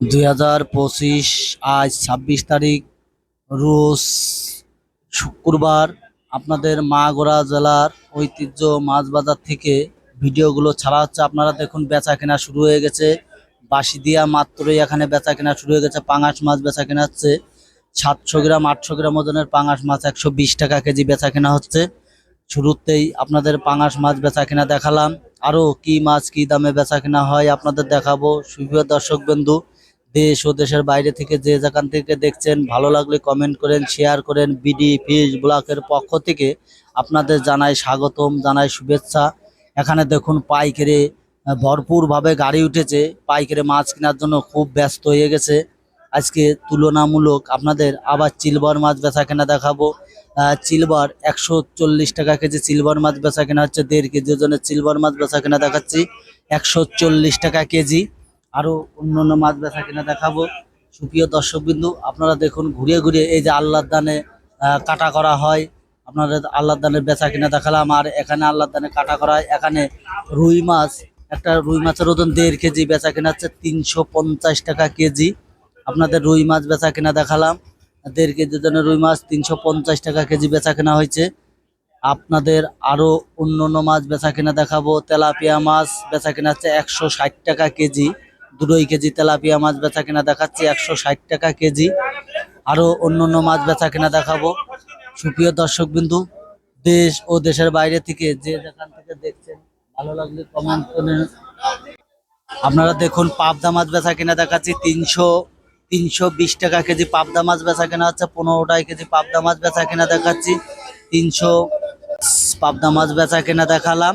দুই হাজার পঁচিশ আজ ছাব্বিশ তারিখ, রোজ শুক্রবার আপনাদের মাগুরা জেলার ঐতিহ্য মাছ বাজার থেকে ভিডিওগুলো ছাড়া হচ্ছে। আপনারা দেখুন বেচা কেনা শুরু হয়ে গেছে। বাসি দিয়া মাত্রই এখানে বেচা কেনা শুরু হয়ে গেছে। পাঙাশ মাছ বেচা কেনা হচ্ছে। সাতশো গ্রাম, আটশো গ্রাম ওজনের পাঙাশ মাছ, একশো বিশ টাকা কেজি বেচা কেনা হচ্ছে। শুরুতেই আপনাদের পাঙাশ মাছ বেচা কেনা দেখালাম। আরও কি মাছ, কি দামে বেচা কেনা হয় আপনাদের দেখাবো। সুপ্রিয় দর্শক বন্ধু দেশ ও দেশের বাইরে থেকে যে যেখান থেকে দেখছেন, ভালো লাগলে কমেন্ট করেন শেয়ার করেন বিডি ফিশ ব্লকের পক্ষ থেকে আপনাদের জানাই স্বাগতম, জানাই শুভেচ্ছা। এখানে দেখুন পাইকারে ভরপুরভাবে গাড়ি উঠেছে। পাইকারে মাছ কেনার জন্য খুব ব্যস্ত হয়ে গেছে। আজকে তুলনামূলক আপনাদের আবার চিলবার মাছ বেচা কেনা দেখাবো। চিলবার একশো চল্লিশ টাকা কেজি চিলবার মাছ বেচা কেনা হচ্ছে। দেড় কেজি ওজনের চিলবার মাছ বেচা কেনা দেখাচ্ছি। একশো চল্লিশ টাকা কেজি। আরও অন্যান্য মাছ বেচা কেনা দেখাবো। সুপ্রিয় দর্শক বিন্দু আপনারা দেখুন, ঘুরিয়ে ঘুরিয়ে এই যে আল্লাহর দানে কাটা করা হয় আপনাদের আল্লাহর দানের বেচা কিনা দেখালাম। আর এখানে আল্লাহর দানে কাটা করা হয়, এখানে রুই মাছ, একটা রুই মাছের ওজন দেড় কেজি বেচা কেনা হচ্ছে তিনশো পঞ্চাশ টাকা কেজি। আপনাদের রুই মাছ বেচা কেনা দেখালাম, দেড় কেজি ওজনের রুই মাছ তিনশো পঞ্চাশ টাকা কেজি বেচা কেনা হয়েছে। আপনাদের আরও অন্য অন্য মাছ বেচা কেনা দেখাবো, তেলাপিয়া মাছ বেচা কেনা হচ্ছে একশো ষাট টাকা কেজি। দুটোই কেজি তেলাপিয়া মাছ বেচা কিনা দেখাচ্ছি, একশো ষাট টাকা কেজি। আরও অন্য অন্য মাছ বেচা কিনা দেখাবো। সুপ্রিয় দর্শক বিন্দু দেশ ও দেশের বাইরে থেকে যে যেখান থেকে দেখছেন, ভালো লাগলে কমেন্ট আপনারা দেখুন, পাবদা মাছ বেচা কিনা দেখাচ্ছি, তিনশো তিনশো বিশ টাকা কেজি পাবদা মাছ বেচা কেনা হচ্ছে পনেরো টাকা কেজি পাবদা মাছ বেচা কেনা দেখাচ্ছি, তিনশো পাবদা মাছ বেচা কেনা দেখালাম।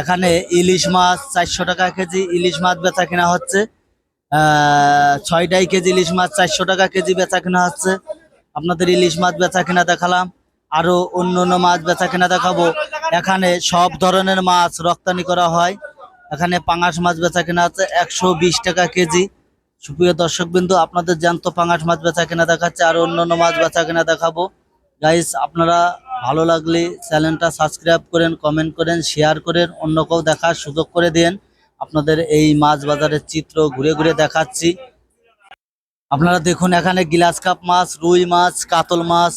এখানে ইলিশ মাছ চারশো টাকা কেজি ইলিশ মাছ বেচা কেনা হচ্ছে। ছয়টাই কেজি ইলিশ মাছ চারশো টাকা কেজি বেচা কেনা হচ্ছে। আপনাদের ইলিশ মাছ বেচা কেনা দেখালাম। আরও অন্য অন্য মাছ বেচা কেনা দেখাবো। এখানে সব ধরনের মাছ রপ্তানি করা হয়। এখানে পাঙাশ মাছ বেচা কেনা হচ্ছে একশো বিশ টাকা কেজি। সুপ্রিয় দর্শক বিন্দু আপনাদের জ্যান্ত পাঙাশ মাছ বেচা কেনা দেখাচ্ছে। আর অন্য অন্য মাছ বেচা কেনা দেখাবো। গাইস আপনারা ভালো লাগলে চ্যানেলটা সাবস্ক্রাইব করেন কমেন্ট করেন শেয়ার করেন অন্য কেউ দেখার সুযোগ করে দেন। আপনাদের এই মাছ বাজারের চিত্র ঘুরে ঘুরে দেখাচ্ছি। আপনারা দেখুন এখানে গ্লাস কাপ মাছ, রুই মাছ, কাতল মাছ,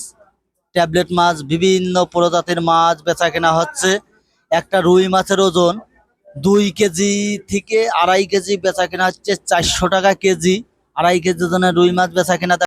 ট্যাবলেট মাছ, বিভিন্ন প্রজাতির মাছ বেচা কেনা হচ্ছে। একটা রুই মাছের ওজন দুই কেজি থেকে আড়াই কেজি বেচা কেনা হচ্ছে চারশো টাকা কেজি। আড়াই কেজি ওজনের রুই মাছ বেচা কেনা